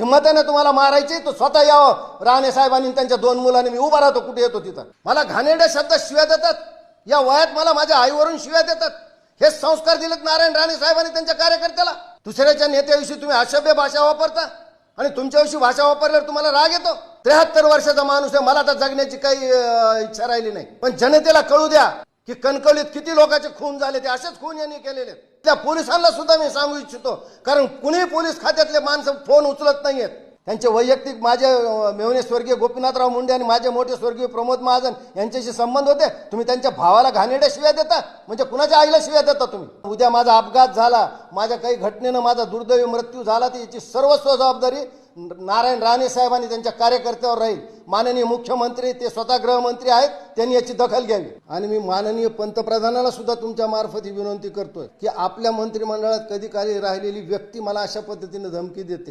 हिंमताने तुम्हाला मारायची तो स्वतः यावं. राणे साहेबांनी त्यांच्या दोन मुलांनी मी उभा राहतो कुठे येतो तिथं. मला घाणेरड्या शब्द शिव्या देतात. या वयात मला माझ्या आईवरून शिव्या देतात. हे संस्कार दिलेत नारायण राणे साहेबांनी त्यांच्या कार्यकर्त्याला. दुसऱ्याच्या नेत्याविषयी तुम्ही अशभ्य भाषा वापरता आणि तुमच्याविषयी भाषा वापरल्यावर तुम्हाला राग येतो. त्र्याहत्तर वर्षाचा माणूस आहे मला तर जगण्याची काही इच्छा राहिली नाही. पण जनतेला कळू द्या की कणकवलीत किती लोकांचे खून झाले ते असेच खून यांनी केलेले. त्या पोलिसांना सुद्धा मी सांगू इच्छितो कारण कुणी पोलीस खात्यातले माणसं फोन उचलत नाहीयेत. त्यांचे वैयक्तिक माझे अं, मेवणे स्वर्गीय गोपीनाथराव मुंडे आणि माझे मोठे स्वर्गीय प्रमोद महाजन यांच्याशी संबंध होते. तुम्ही त्यांच्या भावाला घाणेड्या शिव्या देता? म्हणजे कुणाच्या आईला शिव्या देता तुम्ही? उद्या माझा अपघात झाला माझ्या काही घटनेनं माझा दुर्दैवी मृत्यू झाला तर याची सर्वस्व जबाबदारी नारायण राणे साहेबांनी त्यांच्या कार्यकर्त्यावर राहील. माननीय मुख्यमंत्री ते स्वतः गृहमंत्री आहेत त्यांनी याची दखल घ्यावी. आणि मी माननीय पंतप्रधानाला सुद्धा तुमच्या मार्फत ही विनंती करतोय की आपल्या मंत्रिमंडळात कधी काही राहिलेली व्यक्ती मला अशा पद्धतीने धमकी देते.